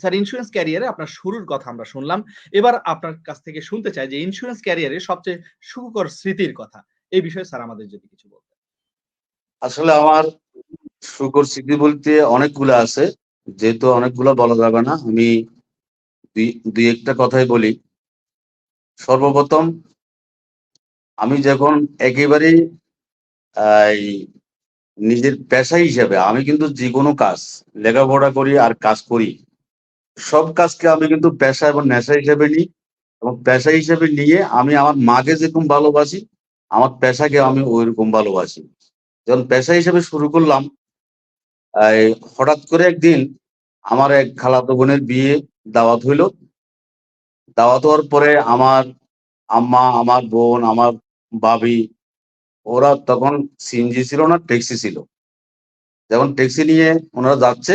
Sir insurance ক্যারিয়ারে আপনার শুরুর কথা আমরা শুনলাম। এবার আপনার কাছ থেকে শুনতে চাই যে ইন্স্যুরেন্স ক্যারিয়ারে সবচেয়ে সুখকর স্মৃতির কথা। এই বিষয়ে স্যার আমাদের যদি কিছু বলতেন। আসলে আমার শুকর স্মৃতি বলতে অনেকগুলো আছে। যেহেতু অনেকগুলো বলা যাবে না, আমি দুই একটা কথাই বলি। সর্বপ্রথম, আমি যখন একেবারেই এই নিজের পেশা হিসেবে, আমি কিন্তু যে কোনো কাজ, লেখাপড়া করি আর কাজ করি সব কাজকে আমি কিন্তু পেশা এবং নেশা হিসেবে নিই এবং পেশা হিসেবে নিয়ে আমি আমার মাকে যেরকম ভালোবাসি, আমার পেশাকে আমি ওইরকম ভালোবাসি। যখন পেশা হিসেবে শুরু করলাম হঠাৎ করে একদিন আমার এক খালাতো বোনের বিয়ে দাওয়াত হইল। দাওয়াত হওয়ার পরে আমার আম্মা, আমার বোন, আমার বাবি ওরা তখন সিএনজি ছিল না, ট্যাক্সি ছিল। যখন ট্যাক্সি নিয়ে ওনারা যাচ্ছে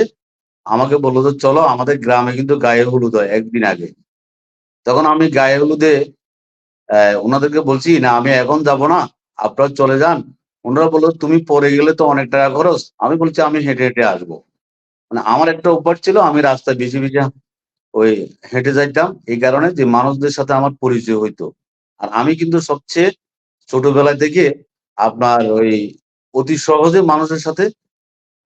আমাকে বলল যে, চলো, আমাদের গ্রামে কিন্তু গায়ে হলুদ হয় একদিন আগে। তখন আমি গায়ে হলুদে ওনাদেরকে বলছি, না, আমি এখন যাব না, আপনারা চলে যান। ওনারা বলল, তুমি পরে গেলে তো অনেক টাকা খরচ। আমি বলছি, আমি হেঁটে হেঁটে আসব। মানে আমার একটা অভ্যাস ছিল, আমি রাস্তায় বেশি বেশি ওই হেঁটে যাইতাম, এই কারণে যে মানুষদের সাথে আমার পরিচয় হইতো। আর আমি কিন্তু সবচেয়ে ছোটবেলা থেকে আপনার ওই অতি সহজে মানুষের সাথে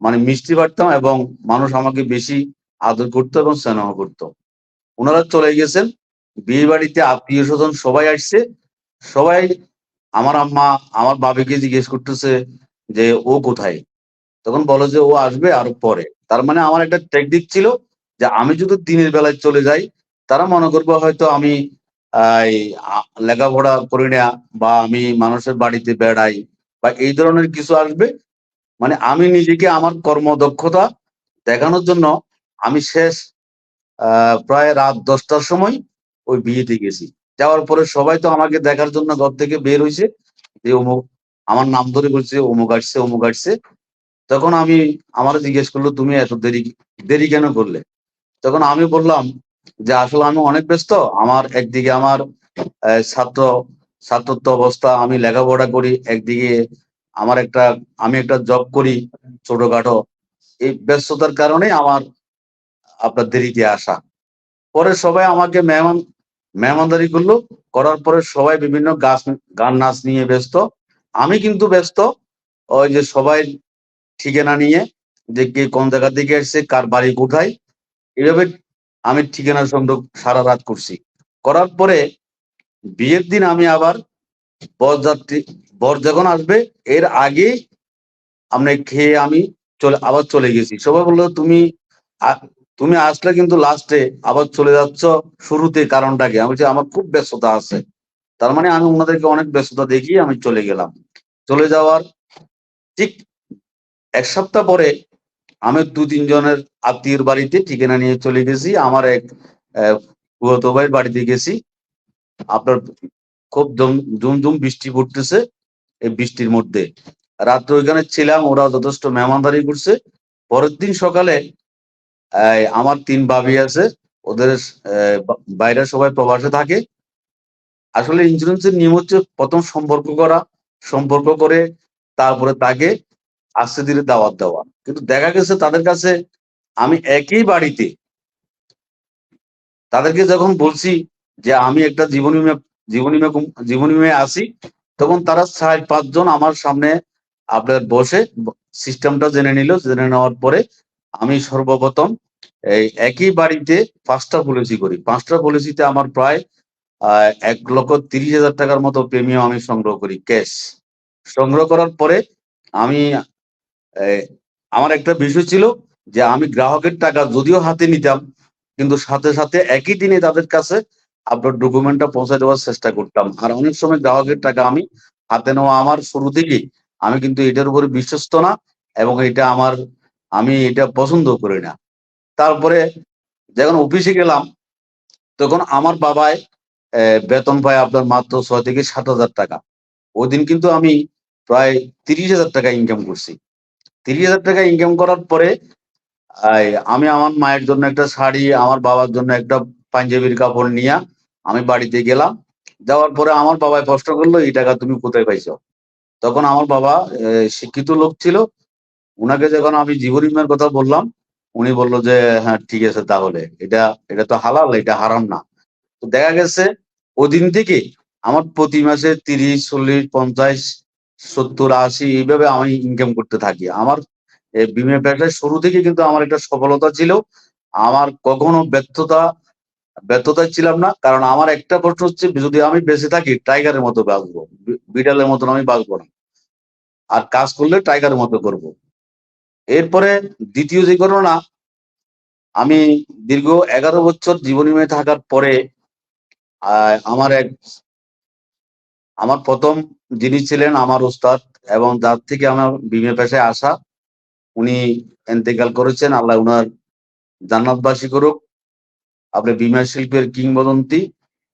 মানে মিষ্টি পারতাম এবং মানুষ আমাকে বেশি আদর করতো এবং স্নেহ করতো। ওনারা চলে গেছেন। বিয়ে বাড়িতে আত্মীয় স্বজন সবাই আসছে। সবাই আমার আম্মা, আমার বাবিকে জিজ্ঞেস করতেছে যে, ও কোথায়? তখন বলো যে, ও আসবে আর পরে। তার মানে আমার একটা টেকনিক ছিল যে, আমি যদি দিনের বেলায় চলে যাই, তারা মনে করব হয়তো আমি লেখাপড়া করি না বা আমি মানুষের বাড়িতে বেড়াই বা এই ধরনের কিছু আসবে। মানে আমি নিজেকে আমার কর্মদক্ষতা দেখানোর জন্য আমি শেষ প্রায় রাত দশটার সময় ওই বিয়েতে গেছি। যাওয়ার পরে সবাই তো আমাকে দেখার জন্য ঘর থেকে বের হয়েছে যে অমুক, আমার নাম ধরে বলছে অমুক আসছে অমুক আসছে। তখন আমি আমার জিজ্ঞেস করল, তুমি এত দেরি দেরি কেন করলে? তখন আমি বললাম যে, আসলে আমি অনেক ব্যস্ত। আমার একদিকে আমার ছাত্র, ছাত্রত্ব অবস্থা, আমি লেখাপড়া করি, একদিকে আমার একটা, আমি একটা জব করি ছোটখাটো। এই ব্যস্ততার কারণে আমার, আপনার দেরিতে আসা। পরে সবাই আমাকে মেহমান, মেহমানদারি করল। করার পরে সবাই বিভিন্ন গাছ, গান নাচ নিয়ে ব্যস্ত। আমি কিন্তু ব্যস্ত। ওই যে সবাই ঠিকানা নিয়ে যে কে কোন জায়গা থেকে এসছে, কার বাড়ি কোথায়, এভাবে আমি ঠিকানা সংগ্রহ সারা রাত করছি। করার পরে বিয়ের দিন আমি আবার বরযাত্রী বর যখন আসবে, এর আগে আমরা খেয়ে আমি চলে, আবার চলে গেছি। সবাই বলল, তুমি তুমি আসলে কিন্তু লাস্টে আবার চলে যাচ্ছ শুরুতে কারণটাকে। আমি বলছি, আমার খুব ব্যস্ততা আছে। তার মানে আমি ওনাদেরকে অনেক ব্যস্ততা দেখিয়ে আমি চলে গেলাম। চলে যাওয়ার ঠিক এক সপ্তাহ পরে আমি দু তিনজনের আত্মীয়ের বাড়িতে ঠিকানা নিয়ে চলে গেছি। আমার এক ভাইয়ের বাড়িতে গেছি। আপনার খুব জম- জুমজুম বৃষ্টি পড়তেছে। এই বৃষ্টির মধ্যে। রাত্রে ওইখানে ছিলাম ওরা যথেষ্ট মেহমানদারি করছে। পরের দিন সকালে আমার তিন ভাবি আছে, ওদের বাইরে সবাই প্রবাসে থাকে। আসলে ইন্স্যুরেন্সের নিয়ম হচ্ছে প্রথম সম্পর্ক করা, সম্পর্ক করে তারপরে তাকে আস্তে ধীরে দাওয়াত দেওয়া। কিন্তু দেখা গেছে তাদের কাছে আমি একই বাড়িতে, তাদেরকে যখন বলছি যে আমি একটা জীবনী বিমা জীবনী বিমা জীবনী বিমায় আসি তখন তারা চার, পাঁচজন আমার সামনে আপনার বসে সিস্টেমটা জেনে নিল। জেনে নেওয়ার পরে আমি সর্বপ্রথম এই একই বাড়িতে পাঁচটা পলিসি করি। পাঁচটা পলিসিতে আমার প্রায় এক লক্ষ তিরিশ হাজার টাকার মতো প্রিমিয়াম আমি সংগ্রহ করি ক্যাশ সংগ্রহ করার পরে আমি আমার একটা বিষয় ছিল যে আমি গ্রাহকের টাকা যদিও হাতে নিতাম, কিন্তু সাথে সাথে একই দিনে তাদের কাছে আপনার ডকুমেন্টটা পৌঁছে দেওয়ার চেষ্টা করতাম। আর অনেক সময় গ্রাহকের টাকা আমি হাতে নেওয়া আমার শুরু থেকেই আমি কিন্তু এটার উপরে বিশ্বস্ত না এবং এটা আমার, আমি এটা পছন্দ করি না। তারপরে যখন অফিসে গেলাম, তখন আমার বাবায় বেতন পায় আপনার মাত্র ছয় থেকে সাত হাজার টাকা। ওই দিন কিন্তু আমি প্রায় তিরিশ হাজার টাকা ইনকাম করছি। তিরিশ হাজার টাকা ইনকাম করার পরে আমি আমার মায়ের জন্য একটা শাড়ি, আমার বাবার জন্য একটা পাঞ্জাবির কাপড় নিয়ে আমি বাড়িতে গেলাম, যাওয়ার পরে আমার বাবাই প্রশ্ন করল, এই টাকা তুমি কোথায় পাইছো? তখন আমার বাবা শিক্ষিত লোক ছিল। উনাকে যখন আমি জীবন বীমার কথা বললাম, উনি বলল যে হ্যাঁ ঠিক আছে তাহলে। এটা এটা তো হালাল, এটা হারাম না। তো দেখা গেছে ওই দিন থেকে আমার প্রতি মাসে তিরিশ, চল্লিশ, পঞ্চাশ, সত্তর, আশি, এইভাবে আমি ইনকাম করতে থাকি। আমার বিমা পেশায় শুরু থেকে কিন্তু আমার একটা সফলতা ছিল। আমার কখনো ব্যর্থতা ব্যর্থতায় ছিলাম না, কারণ আমার একটা প্রশ্ন হচ্ছে, যদি আমি বেঁচে থাকি, টাইগারের মতো বাঁচবো, বিড়ালের মতন আমি বাঁচবো না। আর কাজ করলে টাইগারের মতো করব। এরপরে দ্বিতীয় যে ঘটনা, আমি দীর্ঘ এগারো বছর জীবনী মেয়ে থাকার পরে আমার এক, আমার প্রথম যিনি ছিলেন আমার উস্তাদ এবং যার থেকে আমার বিমে পেশায় আসা, উনি এন্তেকাল করেছেন, আল্লাহ উনার জান্নাতবাসী করুক। আপনি বিমা শিল্পের কিংবদন্তি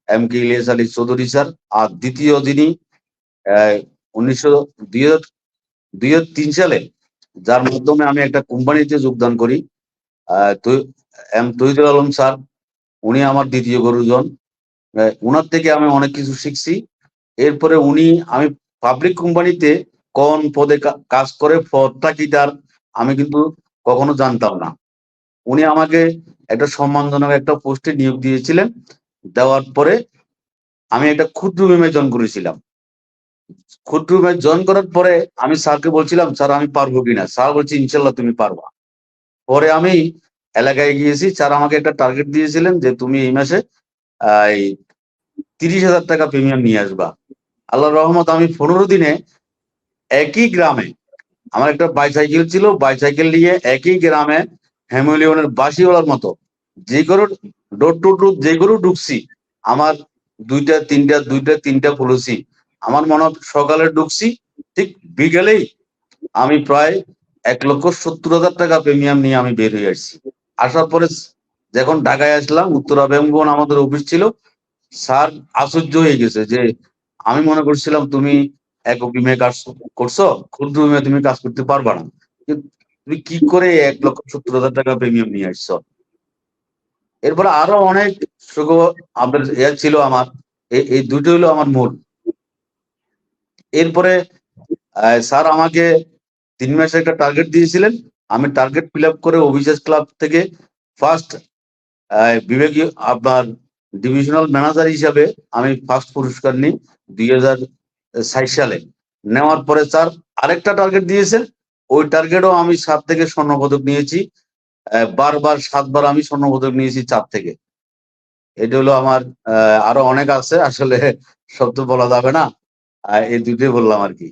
M K Ilias Ali Chowdhury sir. আর দ্বিতীয় যিনি উনিশশো দুই তিন সালে, যার মাধ্যমে আমি একটা কোম্পানিতে যোগদান করি এম তৈদুল আলম স্যার, উনি আমার দ্বিতীয় গুরুজন। উনার থেকে আমি অনেক কিছু শিখছি। এরপরে উনি, আমি পাবলিক কোম্পানিতে কোন পদে কাজ করে, পদটা কি তার, আমি কিন্তু কখনো জানতাম না। উনি আমাকে একটা সম্মানজনক একটা পোস্টে নিয়োগ দিয়েছিলেন। দেওয়ার পরে আমি একটা ক্ষুদ্র বিমে জয়েন করেছিলাম। ক্ষুদ্র বিমে জয়েন করার পরে আমি স্যারকে বলছিলাম, স্যার, আমি পারব কিনা স্যার বলছি ইনশাল্লাহ তুমি পারবা। পরে আমি এলাকায় গিয়েছি, স্যার আমাকে একটা টার্গেট দিয়েছিলেন যে তুমি এই মাসে এই তিরিশ হাজার টাকা প্রিমিয়াম নিয়ে আসবা। আল্লাহ রহমত, আমি পনেরো দিনে একই গ্রামে, আমার একটা বাইসাইকেল ছিল বাইসাইকেল নিয়ে একই গ্রামে হ্যামিলিয়নের বাসিওয়ালার মতো যে গরু ডোর টু ডোর যে গরু ঢুকছি, আমার দুইটা, তিনটা দুইটা, তিনটা পলিসি, আমার মনে সকালে ঢুকছি, ঠিক বিকেলেই আমি প্রায় এক লক্ষ সত্তর হাজার টাকা প্রিমিয়াম নিয়ে আমি বের হয়ে আসছি। আসার পরে যখন ঢাকায় আসলাম, উত্তরা বেঙ্গন আমাদের অফিস ছিল, স্যার আশ্চর্য হয়ে গেছে যে আমি মনে করছিলাম তুমি একক বিমে কাজ করছ, ক্ষুদ্র তুমি কাজ করতে পারবা না। তুমি কি করে এক লক্ষ সত্তর হাজার টাকা প্রিমিয়াম নিয়ে আসছো? এরপরে আরও অনেক সুখ আপনার ইয়ে ছিল আমার। এই দুটো হলো আমার মূল। এরপরে স্যার আমাকে তিন মাসে একটা টার্গেট দিয়েছিলেন। আমি টার্গেট ফিল আপ করে অফিসার্স ক্লাব থেকে ফার্স্ট বিভাগীয় আপনার ডিভিশনাল ম্যানেজার হিসাবে আমি ফার্স্ট পুরস্কার নিই দুই হাজার ষাট সালে। নেওয়ার পরে স্যার আরেকটা টার্গেট দিয়েছেন। ওই টার্গেটও আমি সাত থেকে স্বর্ণপদক নিয়েছি। বারবার, সাতবার আমি স্বর্ণপদক নিয়েছি চার থেকে। এটা হলো আমার আরও অনেক আছে, আসলে তো বলা যাবে না। এই দুটোই বললাম আর কি।